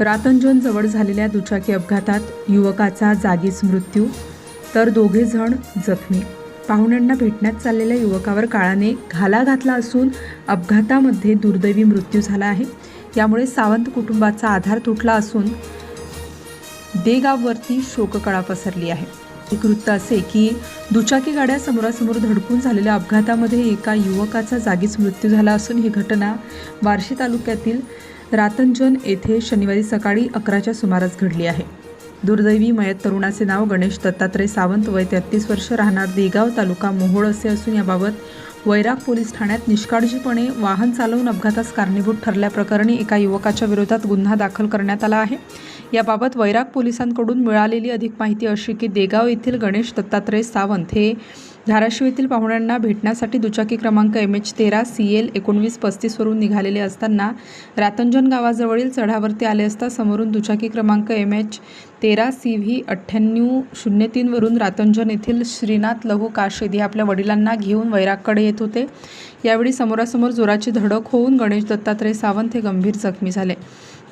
रातंजनजवळ झालेल्या दुचाकी अपघातात युवकाचा जागीच मृत्यू तर दोघे जण जखमी. पाहुण्यांना भेटण्यात चाललेल्या युवकावर काळाने घाला घातला असून अपघातामध्ये दुर्दैवी मृत्यू झाला आहे. यामुळे सावंत कुटुंबाचा आधार तुटला असून देगाववरती शोककळा पसरली आहे. एक वृत्त असे की दुचाकी गाड्या समोरासमोर धडकून झालेल्या अपघातामध्ये एका युवकाचा जागीच मृत्यू झाला असून ही घटना बार्शी तालुक्यातील रातंजन येथे शनिवारी सकाळी अकराच्या सुमारास घडली आहे. दुर्दैवी मयत तरुणाचे नाव गणेश दत्तात्रय सावंत वय तेहतीस वर्ष राहणार देगाव तालुका मोहोळ असे असून याबाबत वैराग पोलीस ठाण्यात निष्काळजीपणे वाहन चालवून अपघातास कारणीभूत ठरल्याप्रकरणी एका युवकाच्या विरोधात गुन्हा दाखल करण्यात आला आहे. याबाबत वैराग पोलिसांकडून मिळालेली अधिक माहिती अशी की देगाव येथील गणेश दत्तात्रय सावंत हे धाराशिव येथील पाहुण्यांना भेटण्यासाठी दुचाकी क्रमांक एम एच तेरा सी एल एकोणवीस पस्तीसवरून निघालेले असताना रातंजन गावाजवळील चढावरती आले असता समोरून दुचाकी क्रमांक एम एच तेरा सी व्ही अठ्ठ्याण्णव शून्य तीनवरून रातंजन येथील श्रीनाथ लघु काशेद हे आपल्या वडिलांना घेऊन वैरागकडे येत होते. यावेळी समोरासमोर जोराची धडक होऊन गणेश दत्तात्रय सावंत हे गंभीर जखमी झाले.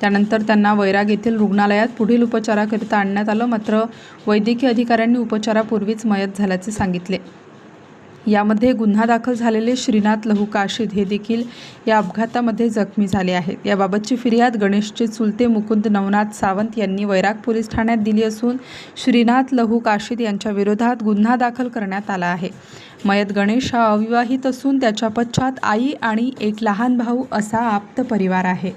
त्यानंतर त्यांना वैराग येथील रुग्णालयात पुढील उपचाराकरिता आणण्यात आलं मात्र वैद्यकीय अधिकाऱ्यांनी उपचारापूर्वीच मयत झाल्याचे सांगितले. यामध्ये गुन्हा दाखल झालेले श्रीनाथ लहू काशीद हे देखील या अपघातामध्ये जखमी झाले आहेत. याबाबतची फिर्याद गणेशचे चुलते मुकुंद नवनाथ सावंत यांनी वैराग पोलीस ठाण्यात दिली असून श्रीनाथ लहू काशीद यांच्या विरोधात गुन्हा दाखल करण्यात आला आहे. मयत गणेश हा अविवाहित असून त्याच्या पश्चात आई आणि एक लहान भाऊ असा आप्त परिवार आहे.